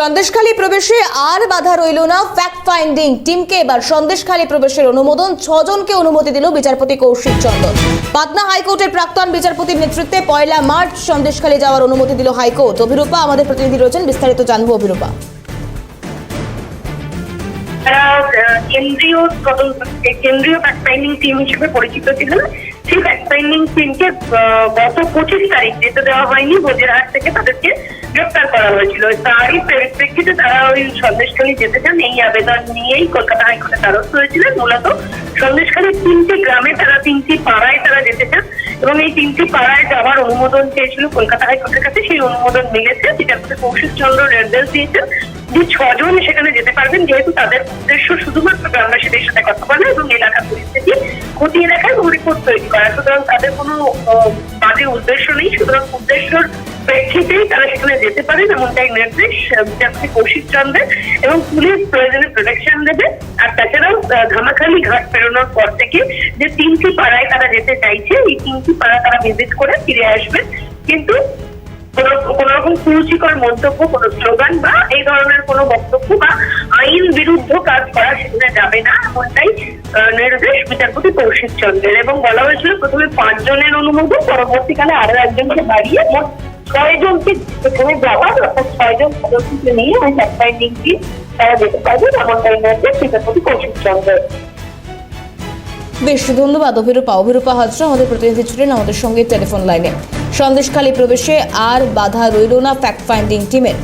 সন্দেশখালী প্রবেশে আর বাধা রইল না। ফ্যাক্ট ফাইন্ডিং টিমকে এবার সন্দেশখালী প্রবেশের অনুমোদন। ছজনকে অনুমতি দিল বিচারপতি কৌশিক চন্দ্র পাটনা হাইকোর্টের প্রাক্তন বিচারপতির নেতৃত্বে পয়লা মার্চ সন্দেশখালী যাওয়ার অনুমতি দিল হাইকোর্ট। অভিরূপা আমাদের প্রতিনিধি রয়েছেন, বিস্তারিত জানব অভিরূপা। কেন্দ্রীয় তদন্ত, কেন্দ্রীয় ফ্যাক্ট ফাইন্ডিং টিম হিসেবে পরিচিত ছিলেন। সেই ফ্যাক্ট ফাইন্ডিং টিমকে গত পঁচিশ তারিখ যেতে দেওয়া হয়নি। বজিরহাট থেকে তাদেরকে গ্রেপ্তার করা হয়েছিল। তারই পরিপ্রেক্ষিতে তারা ওই সন্দেশখালী যেতে চান। এই আবেদন নিয়েই কলকাতা হাইকোর্টে দ্বারস্থ হয়েছিলেন। মূলত সন্দেশখালীর তিনটি গ্রামে তারা তিনটি পাড়ায় তারা যেতে চান এবং এই তিনটি পাড়ায় যাওয়ার অনুমোদন চেয়েছিল কলকাতা হাইকোর্টের কাছে। সেই অনুমোদন মিলেছে। বিচারপতি কৌশিক চন্দ্র নির্দেশ দিয়েছেন যে ছজন সেখানে যেতে পারবেন। যেহেতু তাদের উদ্দেশ্য শুধুমাত্র গ্রামবাসীদের সাথে কথা বলা এবং এলাকার পরিস্থিতি দেখা এবং রিপোর্ট তৈরি করা। সুতরাং তাদের কোনো বাজে উদ্দেশ্য নেই, সুতরাং উদ্দেশ্যর প্রেক্ষিতেই তারা সেখানে যেতে পারেন এমনটাই নির্দেশ বিচারপতি কৌশিক চন্দ্রের এবং পুলিশ প্রয়োজনে প্রোটেকশন দেবে। আর তাছাড়াও ধামাখালি ঘাট পেরোনোর পর থেকে যে তিনটি পাড়ায় তারা যেতে চাইছে, এই তিনটি পাড়া তারা ভিজিট করে ফিরে আসবে। কিন্তু কোনো কোনো রকম কুরুচিকর মন্তব্য, কোনো স্লোগান বা এই ধরনের কোনো বক্তব্য বা আইন বিরুদ্ধ কাজ করা সেখানে যাবে না, এমনটাই নির্দেশ বিচারপতি কৌশিক চন্দ্রের এবং বলা হয়েছিল প্রথমে পাঁচজনের অনুমোদন, পরবর্তীকালে আরও একজনকে বাড়িয়ে মোট ছয়জনকে সেখানে যাওয়ার, অর্থাৎ ছয়জন সদস্যকে নিয়ে ওই ফ্যাক্ট টিম তারা যেতে পারবে, এমনটাই নির্দেশ বিচারপতি কৌশিক চন্দ্রের বেশ, ধন্যবাদ অভিরূপা। অভিরূপা হাজরা, আমাদের প্রতিনিধি ছিলেন আমাদের সঙ্গে টেলিফোন লাইনে। সন্দেশখালী প্রবেশে আর বাধা রইল না ফ্যাক্ট ফাইন্ডিং টিমের